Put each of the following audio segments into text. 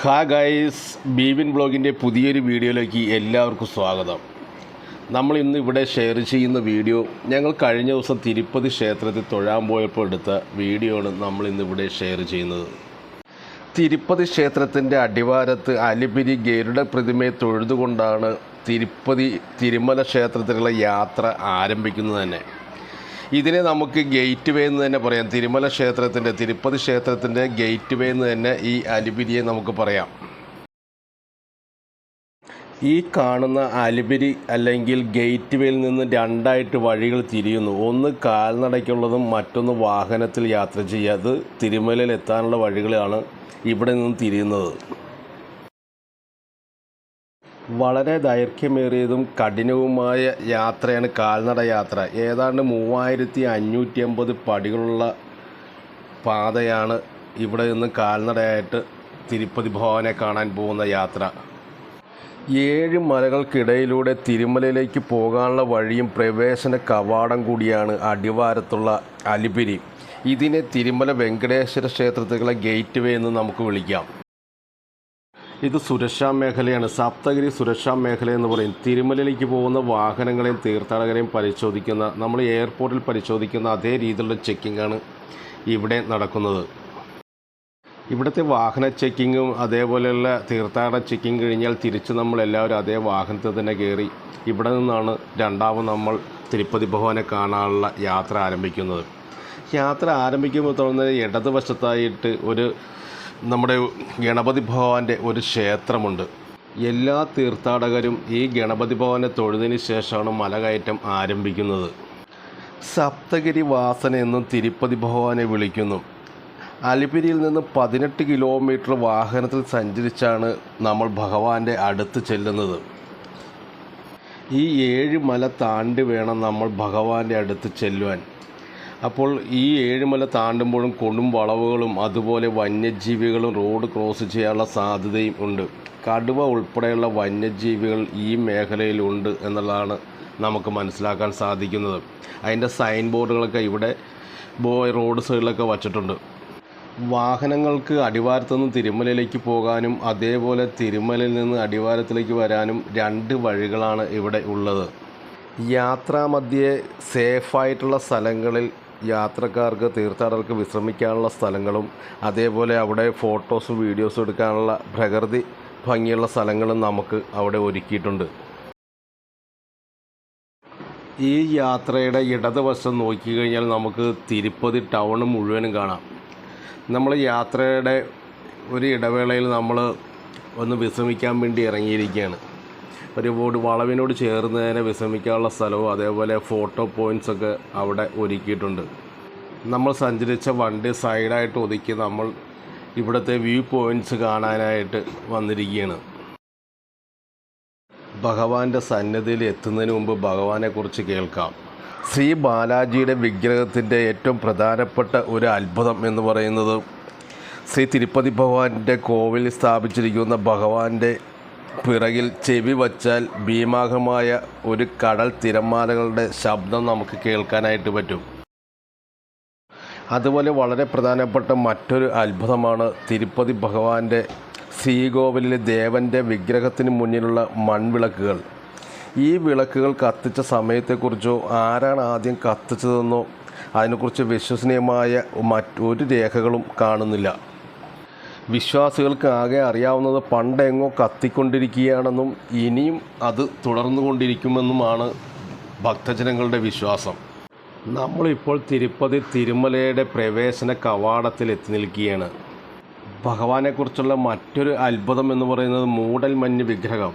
ഹാ ഗൈസ് ബീവിൻ ബ്ലോഗിന്റെ പുതിയൊരു വീഡിയോയിലേക്ക് എല്ലാവർക്കും സ്വാഗതം. നമ്മൾ ഇന്ന് ഇവിടെ ഷെയർ ചെയ്യുന്ന വീഡിയോ ഞങ്ങൾ കഴിഞ്ഞ ദിവസം തിരുപ്പതി ക്ഷേത്രത്തിൽ തൊഴാൻ പോയപ്പോൾ എടുത്ത വീഡിയോ ആണ് നമ്മൾ ഇന്ന് ഇവിടെ ഷെയർ ചെയ്യുന്നത്. തിരുപ്പതി ക്ഷേത്രത്തിന്റെ അടിവാരത്ത് അലിപിരി ഗരുഡ പ്രതിമയെ തൊഴുതുകൊണ്ടാണ് തിരുപ്പതി തിരുമല ക്ഷേത്രത്തിലുള്ള യാത്ര ആരംഭിക്കുന്നത് തന്നെ. ഇതിനെ നമുക്ക് ഗേറ്റ് വേ എന്ന് തന്നെ പറയാം. തിരുമല ക്ഷേത്രത്തിന്റെ തിരുപ്പതി ക്ഷേത്രത്തിന്റെ ഗേറ്റ് വേ എന്ന് തന്നെ ഈ അലിപിരിയെ നമുക്ക് പറയാം. ഈ കാണുന്ന അലിപിരി അല്ലെങ്കിൽ ഗേറ്റ് വേയിൽ നിന്ന് രണ്ടായിട്ട് വഴികൾ തിരിയുന്നു. ഒന്ന് കാൽനടയ്ക്കുള്ളതും മറ്റൊന്ന് വാഹനത്തിൽ യാത്ര ചെയ്യുക. അത് തിരുമലയിൽ എത്താനുള്ള വഴികളാണ് ഇവിടെ നിന്ന് തിരിയുന്നത്. വളരെ ദൈർഘ്യമേറിയതും കഠിനവുമായ യാത്രയാണ് കാൽനട യാത്ര. ഏതാണ്ട് മൂവായിരത്തി അഞ്ഞൂറ്റി അമ്പത് പടികളുള്ള പാതയാണ് ഇവിടെ നിന്ന് കാൽനടയായിട്ട് തിരുപ്പതി ഭവനെ കാണാൻ പോകുന്ന യാത്ര. ഏഴ് മലകൾക്കിടയിലൂടെ തിരുമലയിലേക്ക് പോകാനുള്ള വഴിയും പ്രവേശന കവാടം കൂടിയാണ് അടിവാരത്തുള്ള അലിപിരി. ഇതിനെ തിരുമല വെങ്കടേശ്വര ക്ഷേത്രത്തിലുള്ള ഗേറ്റ് വേ എന്ന് നമുക്ക് വിളിക്കാം. ഇത് സുരക്ഷാ മേഖലയാണ്. സപ്തഗിരി സുരക്ഷാ മേഖല എന്ന് പറയും. തിരുമലയിലേക്ക് പോകുന്ന വാഹനങ്ങളെയും തീർത്ഥാടകരെയും പരിശോധിക്കുന്ന നമ്മൾ എയർപോർട്ടിൽ പരിശോധിക്കുന്ന അതേ രീതിയിലുള്ള ചെക്കിംഗ് ആണ് ഇവിടെ നടക്കുന്നത്. ഇവിടുത്തെ വാഹന ചെക്കിങ്ങും അതേപോലെയുള്ള തീർത്ഥാടന ചെക്കിംഗ് കഴിഞ്ഞാൽ തിരിച്ച് നമ്മൾ എല്ലാവരും അതേ വാഹനത്തിൽ തന്നെ കയറി ഇവിടെ നിന്നാണ് രണ്ടാമത് നമ്മൾ തിരുപ്പതി ഭവനെ കാണാനുള്ള യാത്ര ആരംഭിക്കുന്നത്. യാത്ര ആരംഭിക്കുമ്പോൾ തുടങ്ങുന്ന ഇടതുവശത്തായിട്ട് ഒരു നമ്മുടെ ഗണപതി ഭഗവാന്റെ ഒരു ക്ഷേത്രമുണ്ട്. എല്ലാ തീർത്ഥാടകരും ഈ ഗണപതി ഭവനെ തൊഴുതിന് ശേഷമാണ് മലകയറ്റം ആരംഭിക്കുന്നത്. സപ്തഗിരി വാസന എന്നും തിരുപ്പതി ഭഗവാനെ വിളിക്കുന്നു. അലിപിരിയിൽ നിന്ന് പതിനെട്ട് കിലോമീറ്റർ വാഹനത്തിൽ സഞ്ചരിച്ചാണ് നമ്മൾ ഭഗവാന്റെ അടുത്ത് ചെല്ലുന്നത്. ഈ ഏഴ് മല താണ്ടി വേണം നമ്മൾ ഭഗവാന്റെ അടുത്ത് ചെല്ലുവാൻ. അപ്പോൾ ഈ ഏഴുമല താണ്ടുമ്പോഴും കൊടും വളവുകളും അതുപോലെ വന്യജീവികളും റോഡ് ക്രോസ് ചെയ്യാനുള്ള സാധ്യതയും ഉണ്ട്. കടുവ ഉൾപ്പെടെയുള്ള വന്യജീവികൾ ഈ മേഖലയിലുണ്ട് എന്നുള്ളതാണ് നമുക്ക് മനസ്സിലാക്കാൻ സാധിക്കുന്നത്. അതിന്റെ സൈൻ ബോർഡുകളൊക്കെ ഇവിടെ ബോയ് റോഡ് സൈഡിലൊക്കെ വച്ചിട്ടുണ്ട്. വാഹനങ്ങൾക്ക് അടിവാരത്തു നിന്ന് തിരുമലയിലേക്ക് പോകാനും അതേപോലെ തിരുമലയിൽ നിന്ന് അടിവാരത്തിലേക്ക് വരാനും രണ്ട് വഴികളാണ് ഇവിടെ ഉള്ളത്. യാത്രാമധ്യേ സേഫായിട്ടുള്ള സ്ഥലങ്ങളിൽ യാത്രക്കാർക്ക് തീർത്ഥാടകർക്ക് വിശ്രമിക്കാനുള്ള സ്ഥലങ്ങളും അതേപോലെ അവിടെ ഫോട്ടോസും വീഡിയോസും എടുക്കാനുള്ള പ്രകൃതി ഭംഗിയുള്ള സ്ഥലങ്ങളും നമുക്ക് അവിടെ ഒരുക്കിയിട്ടുണ്ട്. ഈ യാത്രയുടെ ഇടതുവശം നോക്കിക്കഴിഞ്ഞാൽ നമുക്ക് തിരുപ്പതി ടൗൺ മുഴുവനും കാണാം. നമ്മൾ യാത്രയുടെ ഒരു ഇടവേളയിൽ നമ്മൾ ഒന്ന് വിശ്രമിക്കാൻ വേണ്ടി ഇറങ്ങിയിരിക്കുകയാണ്. ഒരു ബോർഡ് വളവിനോട് ചേർന്ന് തന്നെ വിശ്രമിക്കാനുള്ള സ്ഥലവും അതേപോലെ ഫോട്ടോ പോയിന്റ്സൊക്കെ അവിടെ ഒരുക്കിയിട്ടുണ്ട്. നമ്മൾ സഞ്ചരിച്ച വണ്ടി സൈഡായിട്ട് ഒതുക്കി നമ്മൾ ഇവിടുത്തെ വ്യൂ പോയിന്റ്സ് കാണാനായിട്ട് വന്നിരിക്കുകയാണ്. ഭഗവാന്റെ സന്നിധിയിൽ എത്തുന്നതിന് മുമ്പ് ഭഗവാനെക്കുറിച്ച് കേൾക്കാം. ശ്രീ ബാലാജിയുടെ വിഗ്രഹത്തിന്റെ ഏറ്റവും പ്രധാനപ്പെട്ട ഒരു അത്ഭുതം എന്ന് പറയുന്നത് ശ്രീ തിരുപ്പതി ഭഗവാന്റെ കോവിൽ സ്ഥാപിച്ചിരിക്കുന്ന ഭഗവാന്റെ പിറകിൽ ചെവി വച്ചാൽ ഭീമാകമായ ഒരു കടൽ തിരമാലകളുടെ ശബ്ദം നമുക്ക് കേൾക്കാനായിട്ട് പറ്റും. അതുപോലെ വളരെ പ്രധാനപ്പെട്ട മറ്റൊരു അത്ഭുതമാണ് തിരുപ്പതി ഭഗവാന്റെ ശ്രീകോവിലിലെ ദേവന്റെ വിഗ്രഹത്തിന് മുന്നിലുള്ള മൺവിളക്കുകൾ. ഈ വിളക്കുകൾ കത്തിച്ച സമയത്തെക്കുറിച്ചോ ആരാണ് ആദ്യം കത്തിച്ചതെന്നോ അതിനെക്കുറിച്ച് വിശ്വസനീയമായ മറ്റൊരു രേഖകളും കാണുന്നില്ല. വിശ്വാസികൾക്ക് ആകെ അറിയാവുന്നത് പണ്ടെങ്ങോ കത്തിക്കൊണ്ടിരിക്കുകയാണെന്നും ഇനിയും അത് തുടർന്നു കൊണ്ടിരിക്കുമെന്നുമാണ് ഭക്തജനങ്ങളുടെ വിശ്വാസം. നമ്മളിപ്പോൾ തിരുപ്പതി തിരുമലയുടെ പ്രവേശന കവാടത്തിൽ എത്തി നിൽക്കുകയാണ്. ഭഗവാനെക്കുറിച്ചുള്ള മറ്റൊരു അത്ഭുതം എന്ന് പറയുന്നത് മൂടൽ മഞ്ഞ് വിഗ്രഹം.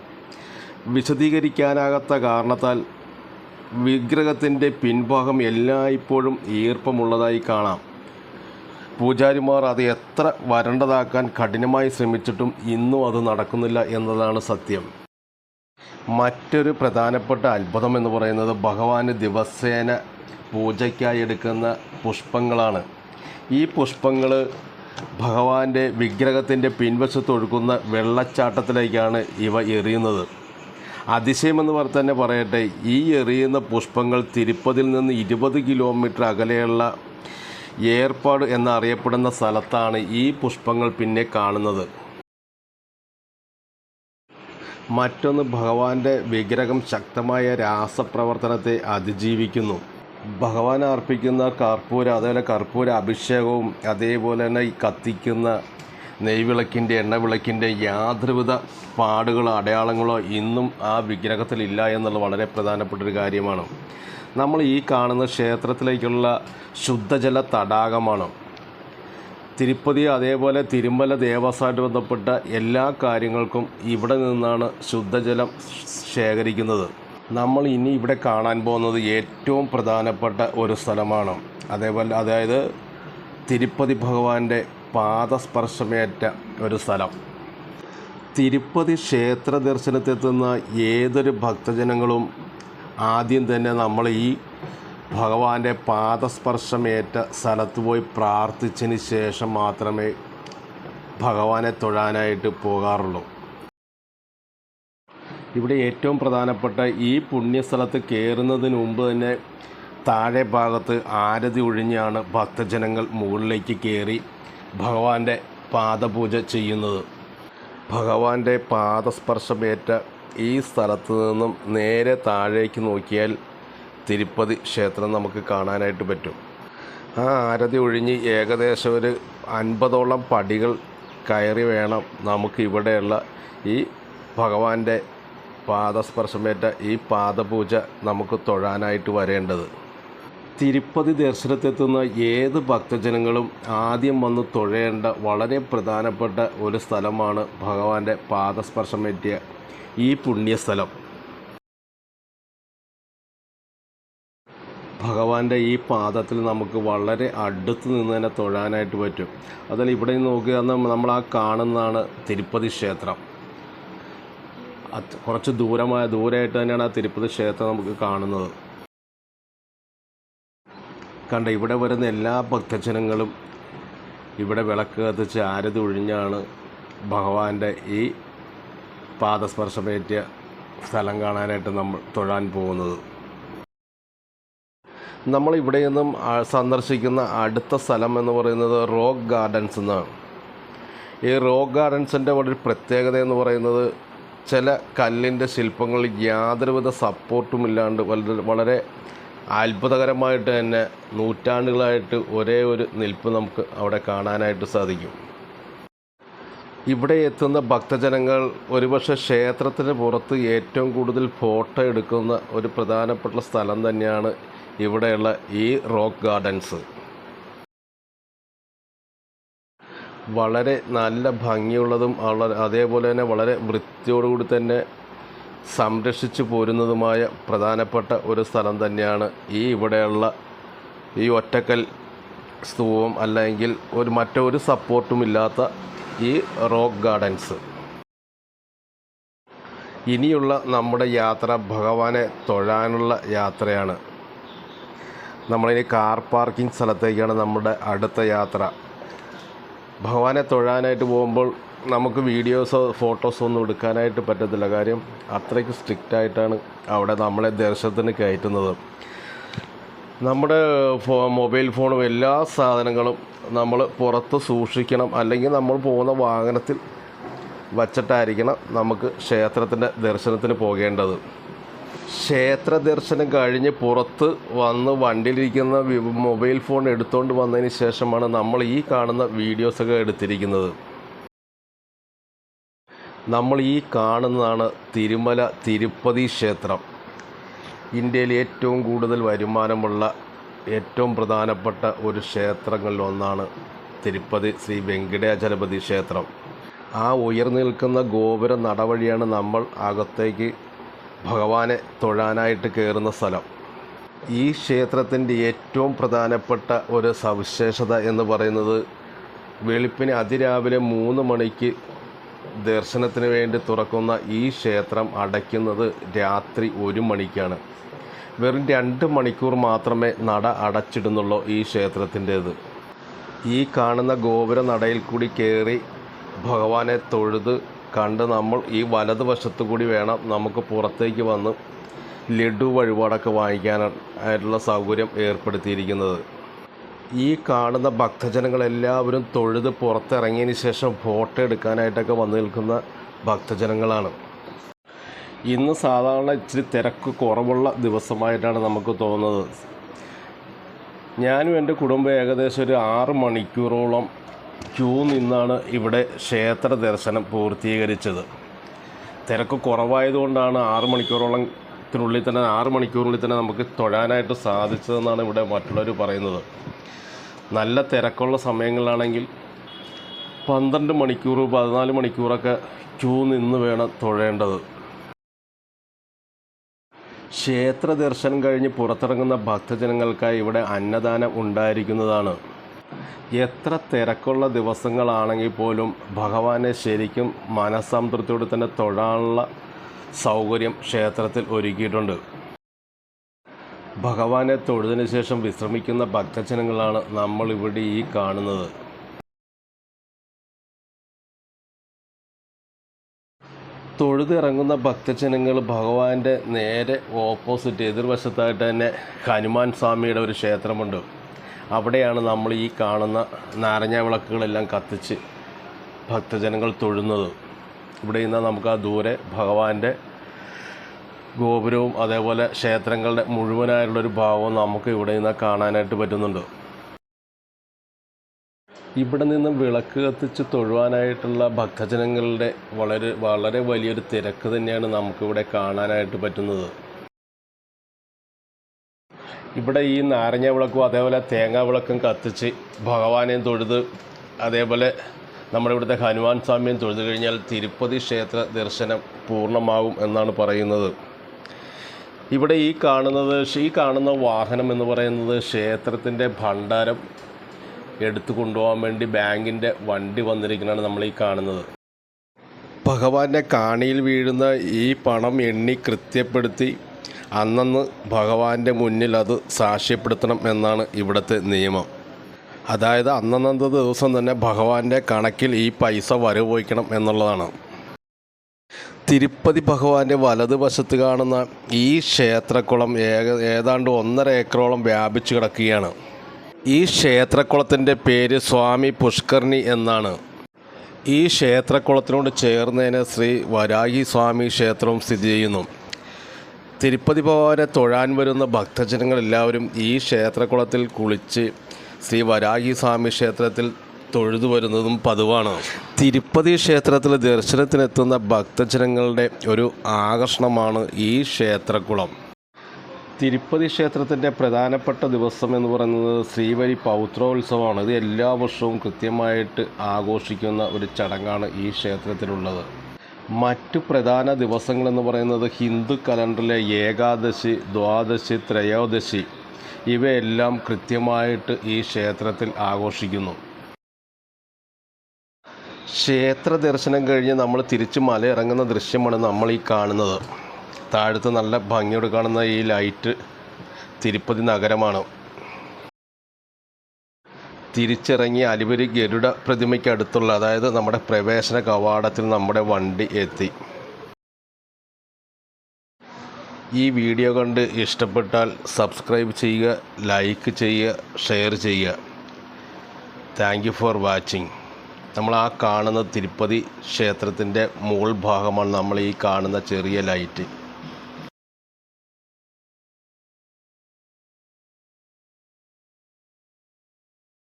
വിശദീകരിക്കാനാകാത്ത കാരണത്താൽ വിഗ്രഹത്തിന്റെ പിൻഭാഗം എല്ലായ്പ്പോഴും ഈർപ്പമുള്ളതായി കാണാം. പൂജാരിമാർ അത് എത്ര വരണ്ടതാക്കാൻ കഠിനമായി ശ്രമിച്ചിട്ടും ഇന്നും അത് നടക്കുന്നില്ല എന്നതാണ് സത്യം. മറ്റൊരു പ്രധാനപ്പെട്ട അത്ഭുതം എന്ന് പറയുന്നത് ഭഗവാന് ദിവസേന പൂജയ്ക്കായി എടുക്കുന്ന പുഷ്പങ്ങളാണ്. ഈ പുഷ്പങ്ങൾ ഭഗവാന്റെ വിഗ്രഹത്തിന്റെ പിൻവശത്ത് ഒഴുകുന്ന വെള്ളച്ചാട്ടത്തിലേക്കാണ് ഇവ എറിയുന്നത്. അതിശയമെന്ന് പറ തന്നെ പറയട്ടെ ഈ എറിയുന്ന പുഷ്പങ്ങൾ തിരുപ്പതിൽ നിന്ന് ഇരുപത് കിലോമീറ്റർ അകലെയുള്ള ഏർപ്പാട് എന്നറിയപ്പെടുന്ന സ്ഥലത്താണ് ഈ പുഷ്പങ്ങൾ പിന്നെ കാണുന്നത്. മറ്റൊന്ന് ഭഗവാന്റെ വിഗ്രഹം ശക്തമായ രാസപ്രവർത്തനത്തെ അതിജീവിക്കുന്നു. ഭഗവാൻ അർപ്പിക്കുന്ന കർപ്പൂര അതേപോലെ കർപ്പൂര അഭിഷേകവും അതേപോലെ തന്നെ കത്തിക്കുന്ന നെയ്വിളക്കിന്റെ എണ്ണവിളക്കിന്റെ യാതൊരുവിധ പാടുകളോ അടയാളങ്ങളോ ഇന്നും ആ വിഗ്രഹത്തിലില്ല എന്നുള്ളത് വളരെ പ്രധാനപ്പെട്ടൊരു കാര്യമാണ്. നമ്മൾ ഈ കാണുന്ന ക്ഷേത്രത്തിലേക്കുള്ള ശുദ്ധജല തടാകമാണ്. തിരുപ്പതി അതേപോലെ തിരുമല ദേവസ്വമായിട്ട് ബന്ധപ്പെട്ട എല്ലാ കാര്യങ്ങൾക്കും ഇവിടെ നിന്നാണ് ശുദ്ധജലം ശേഖരിക്കുന്നത്. നമ്മൾ ഇനി ഇവിടെ കാണാൻ പോകുന്നത് ഏറ്റവും പ്രധാനപ്പെട്ട ഒരു സ്ഥലമാണ്. അതേപോലെ അതായത് തിരുപ്പതി ഭഗവാന്റെ പാദസ്പർശമേറ്റ ഒരു സ്ഥലം. തിരുപ്പതി ക്ഷേത്ര ദർശനത്തെത്തുന്ന ഏതൊരു ഭക്തജനങ്ങളും ആദ്യം തന്നെ നമ്മൾ ഈ ഭഗവാന്റെ പാദസ്പർശമേറ്റ സ്ഥലത്ത് പോയി പ്രാർത്ഥിച്ചതിന് ശേഷം മാത്രമേ ഭഗവാനെ തൊഴാനായിട്ട് പോകാറുള്ളൂ. ഇവിടെ ഏറ്റവും പ്രധാനപ്പെട്ട ഈ പുണ്യസ്ഥലത്ത് കയറുന്നതിന് മുമ്പ് തന്നെ താഴെ ഭാഗത്ത് ആരതി ഒഴിഞ്ഞാണ് ഭക്തജനങ്ങൾ മുകളിലേക്ക് കയറി ഭഗവാന്റെ പാദപൂജ ചെയ്യുന്നത്. ഭഗവാന്റെ പാദസ്പർശമേറ്റ ഈ സ്ഥലത്ത് നിന്നും നേരെ താഴേക്ക് നോക്കിയാൽ തിരുപ്പതി ക്ഷേത്രം നമുക്ക് കാണാനായിട്ട് പറ്റും. ആ ആരതി ഒഴിഞ്ഞ് ഏകദേശം ഒരു അൻപതോളം പടികൾ കയറി വേണം നമുക്ക് ഇവിടെയുള്ള ഈ ഭഗവാന്റെ പാദസ്പർശമേറ്റ ഈ പാദപൂജ നമുക്ക് തൊഴാനായിട്ട് വരേണ്ടത്. തിരുപ്പതി ദർശനത്തെത്തുന്ന ഏത് ഭക്തജനങ്ങളും ആദ്യം വന്ന് തൊഴേണ്ട വളരെ പ്രധാനപ്പെട്ട ഒരു സ്ഥലമാണ് ഭഗവാന്റെ പാദസ്പർശമേറ്റിയ ഈ പുണ്യസ്ഥലം. ഭഗവാന്റെ ഈ പാദത്തിൽ നമുക്ക് വളരെ അടുത്ത് നിന്ന് തന്നെ തൊഴാനായിട്ട് പറ്റും. അതിൽ ഇവിടെ നിന്ന് നോക്കുക നമ്മൾ ആ കാണുന്നതാണ് തിരുപ്പതി ക്ഷേത്രം. കുറച്ച് ദൂരമായ ദൂരമായിട്ട് തന്നെയാണ് ആ തിരുപ്പതി ക്ഷേത്രം നമുക്ക് കാണുന്നത്. കണ്ട ഇവിടെ വരുന്ന എല്ലാ ഭക്തജനങ്ങളും ഇവിടെ വിളക്ക് കത്തിച്ച് ആരതി ഒഴിഞ്ഞാണ് ഭഗവാന്റെ ഈ പാദസ്പർശമേറ്റിയ സ്ഥലം കാണാനായിട്ട് നമ്മൾ തൊഴാൻ പോകുന്നത്. നമ്മൾ ഇവിടെ നിന്നും സന്ദർശിക്കുന്ന അടുത്ത സ്ഥലം എന്ന് പറയുന്നത് റോക്ക് ഗാർഡൻസ് എന്നാണ്. ഈ റോക്ക് ഗാർഡൻസിന്റെ ഒരു പ്രത്യേകത എന്ന് പറയുന്നത് ചില കല്ലിന്റെ ശില്പങ്ങൾ യാതൊരുവിധ സപ്പോർട്ടും ഇല്ലാണ്ട് വളരെ വളരെ അത്ഭുതകരമായിട്ട് തന്നെ നൂറ്റാണ്ടുകളായിട്ട് ഒരേ ഒരു നിൽപ്പ് നമുക്ക് അവിടെ കാണാനായിട്ട് സാധിക്കും. ഇവിടെ എത്തുന്ന ഭക്തജനങ്ങൾ ഒരുപക്ഷെ ക്ഷേത്രത്തിന് പുറത്ത് ഏറ്റവും കൂടുതൽ ഫോട്ടോ എടുക്കുന്ന ഒരു പ്രധാനപ്പെട്ട സ്ഥലം തന്നെയാണ് ഇവിടെയുള്ള ഈ റോക്ക് ഗാർഡൻസ്. വളരെ നല്ല ഭംഗിയുള്ളതും അതേപോലെ തന്നെ വളരെ വൃത്തിയോടുകൂടി തന്നെ സംരക്ഷിച്ചു പോരുന്നതുമായ പ്രധാനപ്പെട്ട ഒരു സ്ഥലം തന്നെയാണ് ഈ ഇവിടെയുള്ള ഈ ഒറ്റക്കൽ സ്തൂപം അല്ലെങ്കിൽ ഒരു മറ്റൊരു സപ്പോർട്ടും ഇല്ലാത്ത ഈ റോക്ക് ഗാർഡൻസ്. ഇനിയുള്ള നമ്മുടെ യാത്ര ഭഗവാനെ തൊഴാനുള്ള യാത്രയാണ്. നമ്മളിനി കാർ പാർക്കിംഗ് സ്ഥലത്തേക്കാണ് നമ്മുടെ അടുത്ത യാത്ര. ഭഗവാനെ തൊഴാനായിട്ട് പോകുമ്പോൾ നമുക്ക് വീഡിയോസോ ഫോട്ടോസോ ഒന്നും എടുക്കാനായിട്ട് പറ്റത്തില്ല. കാര്യം അത്രയ്ക്ക് സ്ട്രിക്റ്റായിട്ടാണ് അവിടെ നമ്മളെ ദർശനത്തിന് കയറ്റുന്നത്. നമ്മുടെ ഫോ മൊബൈൽ ഫോണും എല്ലാ സാധനങ്ങളും നമ്മൾ പുറത്ത് സൂക്ഷിക്കണം. അല്ലെങ്കിൽ നമ്മൾ പോകുന്ന വാഹനത്തിൽ വച്ചിട്ടായിരിക്കണം നമുക്ക് ക്ഷേത്രത്തിന്റെ ദർശനത്തിന് പോകേണ്ടത്. ക്ഷേത്ര ദർശനം കഴിഞ്ഞ് പുറത്ത് വന്ന് വണ്ടിയിലിരിക്കുന്ന മൊബൈൽ ഫോൺ എടുത്തുകൊണ്ട് വന്നതിന് ശേഷമാണ് നമ്മൾ ഈ കാണുന്ന വീഡിയോസൊക്കെ എടുത്തിരിക്കുന്നത്. നമ്മൾ ഈ കാണുന്നതാണ് തിരുമല തിരുപ്പതി ക്ഷേത്രം. ഇന്ത്യയിൽ ഏറ്റവും കൂടുതൽ വരുമാനമുള്ള ഏറ്റവും പ്രധാനപ്പെട്ട ഒരു ക്ഷേത്രങ്ങളിൽ ഒന്നാണ് തിരുപ്പതി ശ്രീ വെങ്കടാചലപതി ക്ഷേത്രം. ആ ഉയർന്നു നിൽക്കുന്ന ഗോപുര നടവഴിയാണ് നമ്മൾ അകത്തേക്ക് ഭഗവാനെ തൊഴാനായിട്ട് കയറുന്ന സ്ഥലം. ഈ ക്ഷേത്രത്തിന്റെ ഏറ്റവും പ്രധാനപ്പെട്ട ഒരു സവിശേഷത എന്ന് പറയുന്നത് വെളുപ്പിന് അതിരാവിലെ മൂന്ന് മണിക്ക് ദർശനത്തിന് വേണ്ടി തുറക്കുന്ന ഈ ക്ഷേത്രം അടയ്ക്കുന്നത് രാത്രി ഒരു മണിക്കാണ്. വെറും രണ്ട് മണിക്കൂർ മാത്രമേ നട അടച്ചിടുന്നുള്ളൂ ഈ ക്ഷേത്രത്തിന്റേത്. ഈ കാണുന്ന ഗോപുര നടയിൽ കൂടി കയറി ഭഗവാനെ തൊഴുത് കണ്ട് നമ്മൾ ഈ വലതുവശത്തു കൂടി വേണം നമുക്ക് പുറത്തേക്ക് വന്ന് ലഡു വഴിപാടൊക്കെ വാങ്ങിക്കാനായിട്ടുള്ള സൗകര്യം ഏർപ്പെടുത്തിയിരിക്കുന്നത്. ഈ കാണുന്ന ഭക്തജനങ്ങളെല്ലാവരും തൊഴുത് പുറത്തിറങ്ങിയതിന് ശേഷം ഫോട്ടോ എടുക്കാനായിട്ടൊക്കെ വന്നു നിൽക്കുന്ന ഭക്തജനങ്ങളാണ്. ഇന്ന് സാധാരണ ഇച്ചിരി തിരക്ക് കുറവുള്ള ദിവസമായിട്ടാണ് നമുക്ക് തോന്നുന്നത്. ഞാനും എന്റെ കുടുംബം ഏകദേശം ഒരു ആറ് മണിക്കൂറോളം ക്യൂ നിന്നാണ് ഇവിടെ ക്ഷേത്ര ദർശനം പൂർത്തീകരിച്ചത്. തിരക്ക് കുറവായതുകൊണ്ടാണ് ആറ് മണിക്കൂറോളം ത്തിനുള്ളിൽ തന്നെ ആറ് മണിക്കൂറിനുള്ളിൽ തന്നെ നമുക്ക് തൊഴാനായിട്ട് സാധിച്ചതെന്നാണ് ഇവിടെ മറ്റുള്ളവർ പറയുന്നത്. നല്ല തിരക്കുള്ള സമയങ്ങളിലാണെങ്കിൽ പന്ത്രണ്ട് മണിക്കൂർ പതിനാല് മണിക്കൂറൊക്കെ ക്യൂ നിന്ന് വേണം തൊഴേണ്ടത് ക്ഷേത്ര ദർശനം കഴിഞ്ഞ് പുറത്തിറങ്ങുന്ന ഭക്തജനങ്ങൾക്കായി ഇവിടെ അന്നദാനം ഉണ്ടായിരിക്കുന്നതാണ്. എത്ര തിരക്കുള്ള ദിവസങ്ങളാണെങ്കിൽ പോലും ഭഗവാനെ ശരിക്കും മനസ്സംതൃപ്തിയോടെ തന്നെ തൊഴാനുള്ള സൗകര്യം ക്ഷേത്രത്തിൽ ഒരുക്കിയിട്ടുണ്ട്. ഭഗവാനെ തൊഴുതിന് ശേഷം വിശ്രമിക്കുന്ന ഭക്തജനങ്ങളാണ് നമ്മൾ ഇവിടെ ഈ കാണുന്നത്. തൊഴുതിറങ്ങുന്ന ഭക്തജനങ്ങൾ ഭഗവാന്റെ നേരെ ഓപ്പോസിറ്റ് എതിർവശത്തായിട്ട് തന്നെ ഹനുമാൻ സ്വാമിയുടെ ഒരു ക്ഷേത്രമുണ്ട്. അവിടെയാണ് നമ്മൾ ഈ കാണുന്ന നാരങ്ങ വിളക്കുകളെല്ലാം കത്തിച്ച് ഭക്തജനങ്ങൾ തൊഴുന്നത്. ഇവിടെ നിന്ന് നമുക്ക് ആ ദൂരെ ഭഗവാന്റെ ഗോപുരവും അതേപോലെ ക്ഷേത്രങ്ങളുടെ മുഴുവനായിട്ടുള്ളൊരു ഭാവവും നമുക്ക് ഇവിടെ നിന്ന് കാണാനായിട്ട് പറ്റുന്നുണ്ട്. ഇവിടെ നിന്ന് വിളക്ക് കത്തിച്ച് തൊഴുവാനായിട്ടുള്ള ഭക്തജനങ്ങളുടെ വളരെ വളരെ വലിയൊരു തിരക്ക് തന്നെയാണ് നമുക്കിവിടെ കാണാനായിട്ട് പറ്റുന്നത്. ഇവിടെ ഈ നാരങ്ങ വിളക്കും അതേപോലെ തേങ്ങാ വിളക്കും കത്തിച്ച് ഭഗവാനെയും തൊഴുത് അതേപോലെ നമ്മുടെ ഇവിടുത്തെ ഹനുമാൻ സ്വാമിയും തൊഴുത് കഴിഞ്ഞാൽ തിരുപ്പതി ക്ഷേത്ര ദർശനം പൂർണമാകും എന്നാണ് പറയുന്നത്. ഇവിടെ ഈ കാണുന്നത് ഈ കാണുന്ന വാഹനം എന്ന് പറയുന്നത് ക്ഷേത്രത്തിന്റെ ഭണ്ഡാരം എടുത്തു കൊണ്ടുപോകാൻ വേണ്ടി ബാങ്കിന്റെ വണ്ടി വന്നിരിക്കുന്നതാണ് നമ്മൾ ഈ കാണുന്നത്. ഭഗവാന്റെ കാണിയിൽ വീഴുന്ന ഈ പണം എണ്ണി കൃത്യപ്പെടുത്തി അന്നന്ന് ഭഗവാന്റെ മുന്നിൽ അത് സാക്ഷ്യപ്പെടുത്തണം എന്നാണ് ഇവിടുത്തെ നിയമം. അതായത് അന്നന്നത്തെ ദിവസം തന്നെ ഭഗവാന്റെ കണക്കിൽ ഈ പൈസ വരവോയ്ക്കണം എന്നുള്ളതാണ്. തിരുപ്പതി ഭഗവാന്റെ വലതുവശത്ത് കാണുന്ന ഈ ക്ഷേത്രക്കുളം ഏക ഏതാണ്ട് ഒന്നര ഏക്കറോളം വ്യാപിച്ചു കിടക്കുകയാണ്. ഈ ക്ഷേത്രക്കുളത്തിന്റെ പേര് സ്വാമി പുഷ്കർണി എന്നാണ്. ഈ ക്ഷേത്രക്കുളത്തിനോട് ചേർന്നതിന് ശ്രീ വരാഹി സ്വാമി ക്ഷേത്രവും സ്ഥിതി ചെയ്യുന്നു. തിരുപ്പതി ഭഗവാനെ തൊഴാൻ വരുന്ന ഭക്തജനങ്ങളെല്ലാവരും ഈ ക്ഷേത്രക്കുളത്തിൽ കുളിച്ച് ശ്രീ വരാഹി സ്വാമി ക്ഷേത്രത്തിൽ തൊഴുതു വരുന്നതും പതിവാണ്. തിരുപ്പതി ക്ഷേത്രത്തിൽ ദർശനത്തിനെത്തുന്ന ഭക്തജനങ്ങളുടെ ഒരു ആകർഷണമാണ് ഈ ക്ഷേത്രകുളം. തിരുപ്പതി ക്ഷേത്രത്തിന്റെ പ്രധാനപ്പെട്ട ദിവസം എന്ന് പറയുന്നത് ശ്രീവരി പൗത്രോത്സവമാണ്. ഇത് എല്ലാ വർഷവും കൃത്യമായിട്ട് ആഘോഷിക്കുന്ന ഒരു ചടങ്ങാണ് ഈ ക്ഷേത്രത്തിലുള്ളത്. മറ്റു പ്രധാന ദിവസങ്ങളെന്ന് പറയുന്നത് ഹിന്ദു കലണ്ടറിലെ ഏകാദശി ദ്വാദശി ത്രയോദശി. ഇവയെല്ലാം കൃത്യമായിട്ട് ഈ ക്ഷേത്രത്തിൽ ആഘോഷിക്കുന്നു. ക്ഷേത്ര ദർശനം കഴിഞ്ഞ് നമ്മൾ തിരിച്ച് മലയിറങ്ങുന്ന ദൃശ്യമാണ് നമ്മൾ ഈ കാണുന്നത്. താഴത്ത് നല്ല ഭംഗിയോട് കാണുന്ന ഈ ലൈറ്റ് തിരുപ്പതി നഗരമാണ്. തിരിച്ചിറങ്ങി അലിപുരി ഗരുഡ പ്രതിമയ്ക്ക് അടുത്തുള്ള അതായത് നമ്മുടെ പ്രവേശന കവാടത്തിൽ നമ്മുടെ വണ്ടി എത്തി. ഈ വീഡിയോ കണ്ട് ഇഷ്ടപ്പെട്ടാൽ സബ്സ്ക്രൈബ് ചെയ്യുക ലൈക്ക് ചെയ്യുക ഷെയർ ചെയ്യുക. Thank for watching. നമ്മൾ ആ കാണുന്ന തിരുപ്പതി ക്ഷേത്രത്തിന്റെ മുകൾ ഭാഗമാണ് നമ്മൾ ഈ കാണുന്ന ചെറിയ ലൈറ്റ്.